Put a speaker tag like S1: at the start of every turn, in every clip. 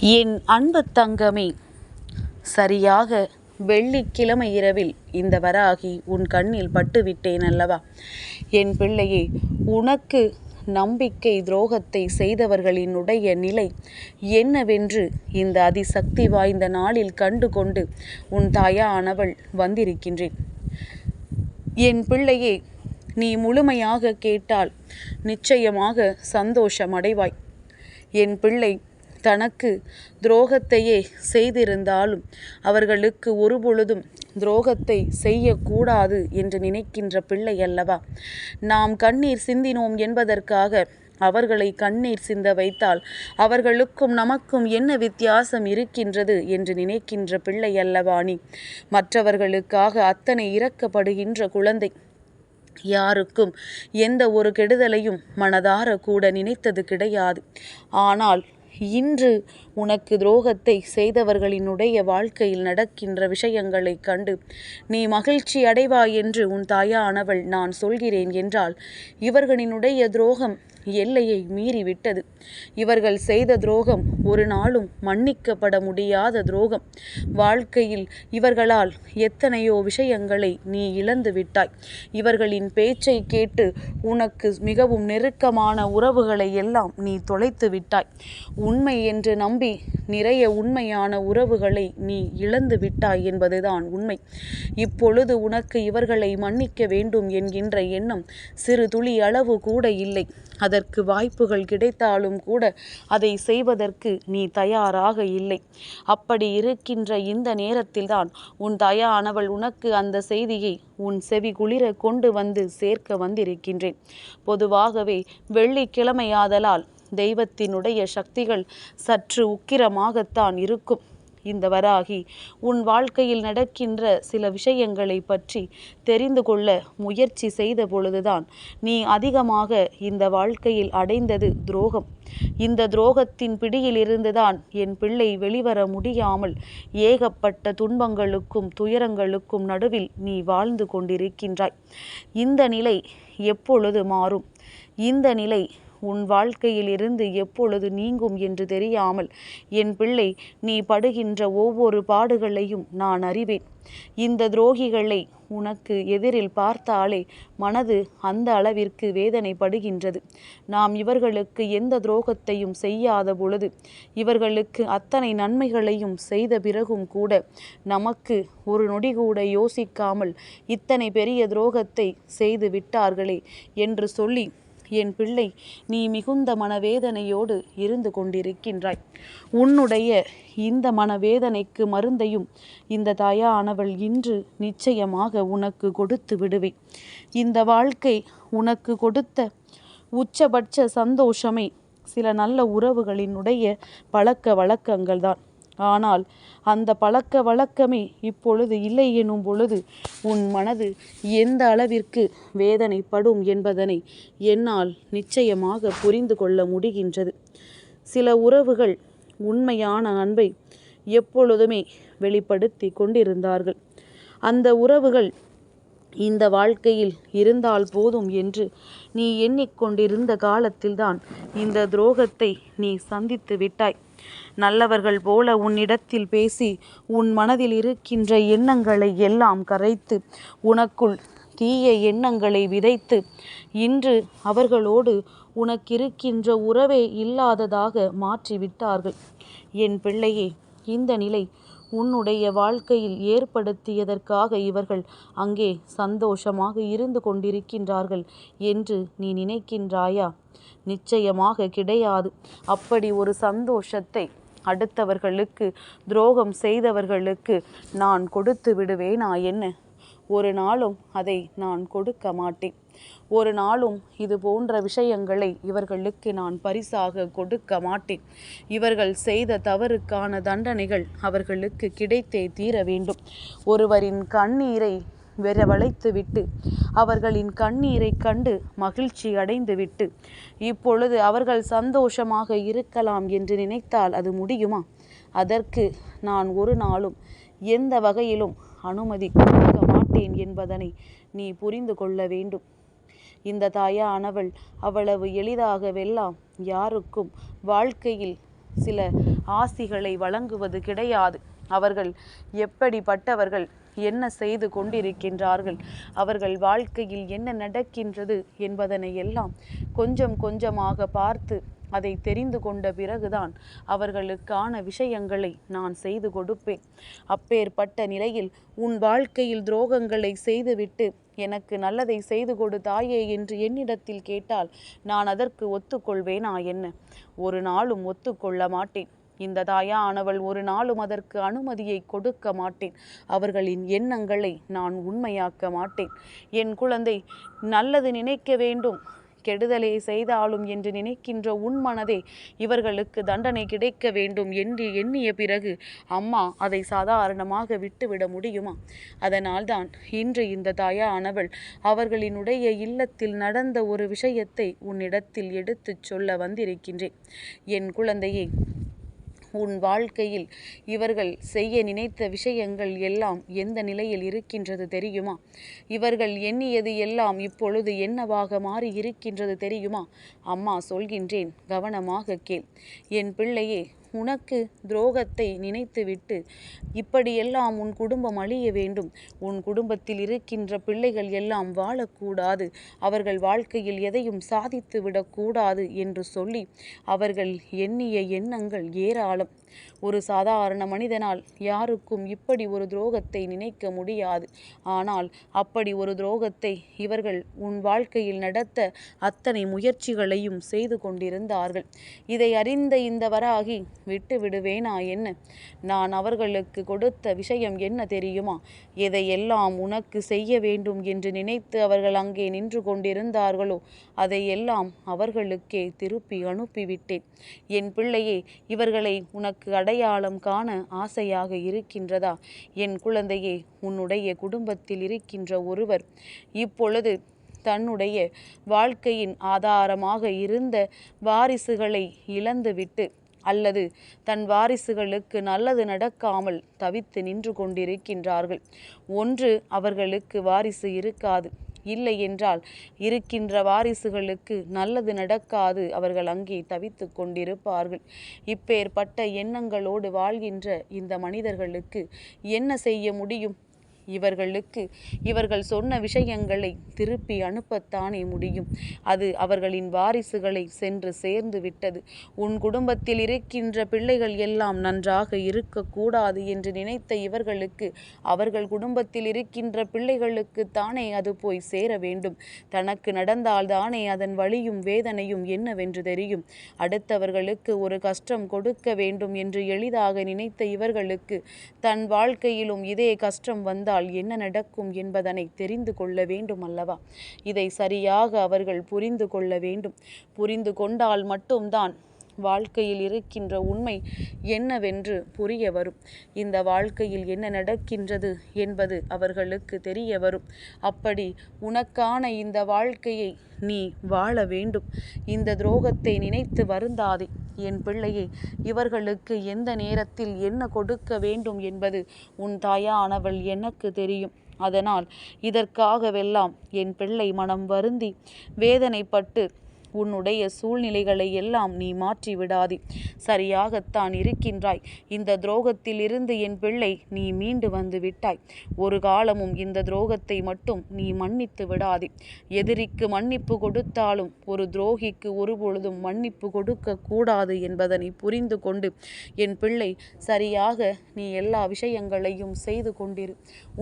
S1: என் அன்பு தங்கமே சரியாக வெள்ளிக்கிழமை இரவில் இந்த வராகி உன் கண்ணில் பட்டுவிட்டேன் அல்லவா? என் பிள்ளையே உனக்கு நம்பிக்கை துரோகத்தை செய்தவர்களினுடைய நிலை என்னவென்று இந்த அதிசக்தி வாய்ந்த நாளில் கண்டு கொண்டு உன் தாயானவள் வந்திருக்கின்றேன். என் பிள்ளையே நீ முழுமையாக கேட்டால் நிச்சயமாக சந்தோஷம் அடைவாய் என் பிள்ளை தனக்கு துரோகத்தையே செய்திருந்தாலும் அவர்களுக்கு ஒருபொழுதும் துரோகத்தை செய்யக்கூடாது என்று நினைக்கின்ற பிள்ளை அல்லவா? நாம் கண்ணீர் சிந்தினோம் என்பதற்காக அவர்களை கண்ணீர் சிந்த வைத்தால் அவர்களுக்கும் நமக்கும் என்ன வித்தியாசம் இருக்கின்றது என்று நினைக்கின்ற பிள்ளை அல்லவா நீ? மற்றவர்களுக்காக அத்தனை இறக்கப்படுகின்ற குழந்தை யாருக்கும் எந்த ஒரு கெடுதலையும் மனதார கூட நினைத்தது கிடையாது. ஆனால் இன்று உனக்கு துரோகத்தை செய்தவர்களினுடைய வாழ்க்கையில் நடக்கின்ற விஷயங்களைக் கண்டு நீ மகிழ்ச்சி அடைவாய் என்று உன் தாயானவள் நான் சொல்கிறேன் என்றால் இவர்களினுடைய துரோகம் எல்லையை மீறிவிட்டது இவர்கள் செய்த துரோகம் ஒரு நாளும் மன்னிக்கப்பட முடியாத துரோகம். வாழ்க்கையில் இவர்களால் எத்தனையோ விஷயங்களை நீ இழந்து விட்டாய். இவர்களின் பேச்சை கேட்டு உனக்கு மிகவும் நெருக்கமான உறவுகளை எல்லாம் நீ தொலைத்து விட்டாய். உண்மை என்று நம்பி நிறைய உண்மையான உறவுகளை நீ இழந்து விட்டாய் என்பதுதான் உண்மை. இப்பொழுது உனக்கு இவர்களை மன்னிக்க வேண்டும் என்கின்ற எண்ணம் சிறு துளி அளவு கூட இல்லை. அதற்கு அதற்கு வாய்ப்புகள் கிடைத்தாலும் கூட அதை செய்வதற்கு நீ தயாராக இல்லை. அப்படி இருக்கின்ற இந்த நேரத்தில்தான் உன் தயானவள் உனக்கு அந்த செய்தியை உன் செவி குளிர கொண்டு வந்து சேர்க்க வந்திருக்கின்றேன். பொதுவாகவே வெள்ளிக்கிழமையாதலால் தெய்வத்தினுடைய சக்திகள் சற்று உக்கிரமாகத்தான் இருக்கும். இந்த வராகி உன் வாழ்க்கையில் நடக்கின்ற சில விஷயங்களை பற்றி தெரிந்து கொள்ள முயற்சி செய்த பொழுதுதான் நீ அதிகமாக இந்த வாழ்க்கையில் அடைந்தது துரோகம். இந்த துரோகத்தின் பிடியிலிருந்துதான் என் பிள்ளை வெளிவர முடியாமல் ஏகப்பட்ட துன்பங்களுக்கும் துயரங்களுக்கும் நடுவில் நீ வாழ்ந்து கொண்டிருக்கின்றாய். இந்த நிலை எப்பொழுது மாறும்? இந்த நிலை உன் வாழ்க்கையில் இருந்து எப்பொழுது நீங்கும் என்று தெரியாமல் என் பிள்ளை நீ படுகின்ற ஒவ்வொரு பாடுகளையும் நான் அறிவேன். இந்த துரோகிகளை உனக்கு எதிரில் பார்த்தாலே மனது அந்த அளவிற்கு வேதனைப்படுகின்றது. நாம் இவர்களுக்கு எந்த துரோகத்தையும் செய்யாத பொழுது இவர்களுக்கு அத்தனை நன்மைகளையும் செய்த பிறகும் கூட நமக்கு ஒரு நொடி கூட யோசிக்காமல் இத்தனை பெரிய துரோகத்தை செய்து விட்டார்களே என்று சொல்லி என் பிள்ளை நீ மிகுந்த மனவேதனையோடு இருந்து கொண்டிருக்கின்றாய். உன்னுடைய இந்த மனவேதனைக்கு மருந்தையும் இந்த தாயானவள் இன்று நிச்சயமாக உனக்கு கொடுத்து விடுவேன் இந்த வாழ்க்கை உனக்கு கொடுத்த உச்சபட்ச சந்தோஷமே சில நல்ல உறவுகளினுடைய பழக்க வழக்கங்கள் தான் ஆனால் அந்த பழக்க வழக்கமே இப்பொழுது இல்லை எனும் பொழுது உன் மனது எந்த அளவிற்கு வேதனைப்படும் என்பதனை என்னால் நிச்சயமாக புரிந்து கொள்ள முடிகின்றது. சில உறவுகள் உண்மையான அன்பை எப்பொழுதுமே வெளிப்படுத்தி கொண்டிருந்தார்கள். அந்த உறவுகள் இந்த வாழ்க்கையில் இருந்தால் போதும் என்று நீ எண்ணிக்கொண்டிருந்த காலத்தில்தான் இந்த துரோகத்தை நீ சந்தித்து விட்டாய். நல்லவர்கள் போல உன்னிடத்தில் பேசி உன் மனதில் இருக்கின்ற எண்ணங்களை எல்லாம் கரைத்து உனக்குள் தீய எண்ணங்களை விதைத்து இன்று அவர்களோடு உனக்கிருக்கின்ற உறவே இல்லாததாக மாற்றிவிட்டார்கள். என் பிள்ளையே இந்த நிலை உன்னுடைய வாழ்க்கையில் ஏற்படுத்தியதற்காக இவர்கள் அங்கே சந்தோஷமாக இருந்து கொண்டிருக்கின்றார்கள் என்று நீ நினைக்கின்றாயா? நிச்சயமாக கிடையாது. அப்படி ஒரு சந்தோஷத்தை அடுத்தவர்களுக்கு துரோகம் செய்தவர்களுக்கு நான் கொடுத்து விடுவேனா என்ன? ஒரு நாளும் அதை நான் கொடுக்க மாட்டேன். ஒரு நாளும் இது போன்ற விஷயங்களை இவர்களுக்கு நான் பரிசாக கொடுக்க மாட்டேன். இவர்கள் செய்த தவறுக்கான தண்டனைகள் அவர்களுக்கு கிடைத்தே தீர வேண்டும். ஒருவரின் கண்ணீரை விட்டு அவர்களின் கண்ணீரை கண்டு மகிழ்ச்சி அடைந்துவிட்டு இப்பொழுது அவர்கள் சந்தோஷமாக இருக்கலாம் என்று நினைத்தால் அது முடியுமா? அதற்கு நான் ஒரு நாளும் எந்த வகையிலும் அனுமதி கொடுக்க மாட்டேன் என்பதனை நீ புரிந்து கொள்ள வேண்டும். இந்த தாயானவள் அவ்வளவு எளிதாகவெல்லாம் யாருக்கும் வாழ்க்கையில் சில ஆசிகளை வழங்குவது கிடையாது. அவர்கள் எப்படிப்பட்டவர்கள்? என்ன செய்து கொண்டிருக்கின்றார்கள்? அவர்கள் வாழ்க்கையில் என்ன நடக்கின்றது என்பதனை எல்லாம் கொஞ்சம் கொஞ்சமாக பார்த்து அதை தெரிந்து கொண்ட பிறகுதான் அவர்களுக்கான விஷயங்களை நான் செய்து கொடுப்பேன். அப்பேற்பட்ட நிலையில் உன் வாழ்க்கையில் துரோகங்களை செய்துவிட்டு எனக்கு நல்லதை செய்து கொடு தாயே என்று என்னிடத்தில் கேட்டால் நான் அதற்கு ஒத்துக்கொள்வேனா என்ன? ஒரு நாளும் ஒத்துக்கொள்ள மாட்டேன். இந்த தாயானவள் ஒரு நாளும் அதற்கு அனுமதியை கொடுக்க மாட்டேன். அவர்களின் எண்ணங்களை நான் உண்மையாக்க மாட்டேன். என் குழந்தை நல்லது நினைக்க வேண்டும். கெடுதலே செய்தாலும் என்று நினைக்கின்ற உன் மனதே இவர்களுக்கு தண்டனை கிடைக்க வேண்டும் என்று எண்ணிய பிறகு அம்மா அதை சாதாரணமாக விட்டுவிட முடியுமா? அதனால்தான் இன்று இந்த தாயானவள் அவர்களினுடைய இல்லத்தில் நடந்த ஒரு விஷயத்தை உன்னிடத்தில் எடுத்துச் சொல்ல வந்திருக்கின்றேன். என் குழந்தையை உன் வாழ்க்கையில் இவர்கள் செய்ய நினைத்த விஷயங்கள் எல்லாம் எந்த நிலையில் இருக்கின்றது தெரியுமா? இவர்கள் எண்ணியது எல்லாம் இப்பொழுது என்னவாக மாறி இருக்கின்றது தெரியுமா? அம்மா சொல்கின்றேன் கவனமாக கேள். என் பிள்ளையே உனக்கு துரோகத்தை நினைத்துவிட்டு இப்படியெல்லாம் உன் குடும்பம் அழிய வேண்டும். உன் குடும்பத்தில் இருக்கின்ற பிள்ளைகள் எல்லாம் வாழக்கூடாது. அவர்கள் வாழ்க்கையில் எதையும் சாதித்து விடக்கூடாது என்று சொல்லி அவர்கள் எண்ணிய எண்ணங்கள் ஏராளம். ஒரு சாதாரண மனிதனால் யாருக்கும் இப்படி ஒரு துரோகத்தை நினைக்க முடியாது. ஆனால் அப்படி ஒரு துரோகத்தை இவர்கள் உன் வாழ்க்கையில் நடத்த அத்தனை முயற்சிகளையும் செய்து கொண்டிருந்தார்கள். இதை அறிந்த இந்த வராகி விட்டு விடுவேனா என்ன? நான் அவர்களுக்கு கொடுத்த விஷயம் என்ன தெரியுமா? எதையெல்லாம் உனக்கு செய்ய வேண்டும் என்று நினைத்து அவர்கள் அங்கே நின்று கொண்டிருந்தார்களோ அதையெல்லாம் அவர்களுக்கே திருப்பி அனுப்பிவிட்டேன். என் பிள்ளையே இவர்களை உனக்கு அடையாளம் காண ஆசையாக இருக்கின்றதா? என் குழந்தையே உன்னுடைய குடும்பத்தில் இருக்கின்ற ஒருவர் இப்பொழுது தன்னுடைய வாழ்க்கையின் ஆதாரமாக இருந்த வாரிசுகளை இழந்துவிட்டு அல்லது தன் வாரிசுகளுக்கு நல்லது நடக்காமல் தவித்து நின்று கொண்டிருக்கின்றார்கள். ஒன்று அவர்களுக்கு வாரிசு இருக்காது. இல்லை என்றால் இருக்கின்ற வாரிசுகளுக்கு நல்லது நடக்காது அவர்கள் அங்கே தவித்து கொண்டிருப்பார்கள். இப்பேற்பட்ட எண்ணங்களோடு வாழ்கின்ற இந்த மனிதர்களுக்கு என்ன செய்ய முடியும்? இவர்களுக்கு. இவர்கள் சொன்ன விஷயங்களை திருப்பி அனுப்பத்தானே முடியும். அது அவர்களின் வாரிசுகளை சென்று சேர்ந்து விட்டது. உன் குடும்பத்தில் இருக்கின்ற பிள்ளைகள் எல்லாம் நன்றாக இருக்கக்கூடாது என்று நினைத்த இவர்களுக்கு அவர்கள் குடும்பத்தில் இருக்கின்ற பிள்ளைகளுக்கு தானே அது போய் சேர வேண்டும். தனக்கு நடந்தால் தானே அதன் வழியும் வேதனையும் என்னவென்று தெரியும். அடுத்தவர்களுக்கு ஒரு கஷ்டம் கொடுக்க வேண்டும் என்று எளிதாக நினைத்த இவர்களுக்கு தன் வாழ்க்கையிலும் இதே கஷ்டம் வந்தால் செய்தால் என்ன நடக்கும் என்பதனை தெரிந்து கொள்ள வேண்டும் அல்லவா? இதை சரியாக அவர்கள் புரிந்து கொள்ள வேண்டும். புரிந்து கொண்டால் மட்டும்தான் வாழ்க்கையில் இருக்கின்ற உண்மை என்னவென்று புரிய வரும். இந்த வாழ்க்கையில் என்ன நடக்கின்றது என்பது அவர்களுக்கு தெரிய வரும். அப்படி உனக்கான இந்த வாழ்க்கையை நீ வாழ வேண்டும். இந்த துரோகத்தை நினைத்து வருந்தாதே. என் பிள்ளையை இவர்களுக்கு எந்த நேரத்தில் என்ன கொடுக்க வேண்டும் என்பது உன் தாயானவள் எனக்கு தெரியும். அதனால் இதற்காகவெல்லாம் என் பிள்ளை மனம் வருந்தி வேதனைப்பட்டு உன்னுடைய சூழ்நிலைகளை எல்லாம் நீ மாற்றி விடாதே. சரியாகத்தான் இருக்கின்றாய். இந்த துரோகத்தில் இருந்து என் பிள்ளை நீ மீண்டு வந்து விட்டாய். ஒரு காலமும் இந்த துரோகத்தை மட்டும் நீ மன்னித்து விடாதே. எதிரிக்கு மன்னிப்பு கொடுத்தாலும் ஒரு துரோகிக்கு ஒருபொழுதும் மன்னிப்பு கொடுக்க கூடாது என்பதனை புரிந்து கொண்டு என் பிள்ளை சரியாக நீ எல்லா விஷயங்களையும் செய்து கொண்டிரு.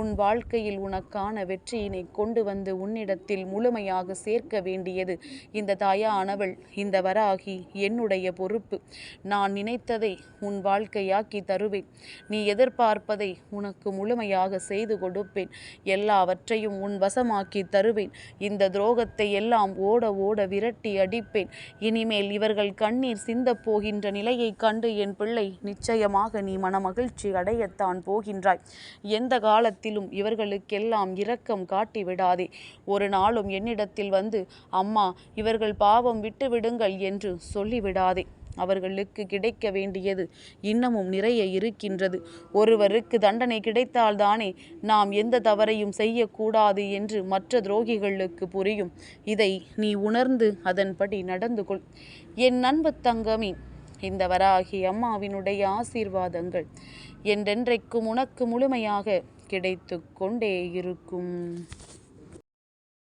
S1: உன் வாழ்க்கையில் உனக்கான வெற்றியினை கொண்டு வந்து உன்னிடத்தில் முழுமையாக சேர்க்க வேண்டியது இந்த தாய் தாயானவள் இந்த வராகி என்னுடைய பொறுப்பு. நான் நினைத்ததை உன் வாழ்க்கையாக்கி தருவேன். நீ எதிர்பார்ப்பதை உனக்கு முழுமையாக செய்து கொடுப்பேன். எல்லாவற்றையும் உன் வசமாக்கி தருவேன். இந்த துரோகத்தை எல்லாம் ஓட ஓட விரட்டி அடிப்பேன். இனிமேல் இவர்கள் கண்ணீர் சிந்தப் போகின்ற நிலையை கண்டு என் பிள்ளை நிச்சயமாக நீ மனமகிழ்ச்சி அடையத்தான் போகின்றாய். எந்த காலத்திலும் இவர்களுக்கெல்லாம் இரக்கம் காட்டி விடாதே ஒரு நாளும் என்னிடத்தில் வந்து அம்மா இவர்கள் பாவம் விட்டு விடுங்கள் என்று சொல்லிவிடாதே. அவர்களுக்கு கிடைக்க வேண்டியது இன்னமும் நிறைய இருக்கின்றது. ஒருவருக்கு தண்டனை கிடைத்தால்தானே நாம் எந்த தவறையும் செய்யக்கூடாது என்று மற்ற துரோகிகளுக்கு புரியும். இதை நீ உணர்ந்து அதன்படி நடந்து கொள் என் நண்பு தங்கமி இந்த வராகி அம்மாவினுடைய ஆசீர்வாதங்கள் என்றென்றைக்கும் உனக்கு முழுமையாக கிடைத்து கொண்டே இருக்கும்.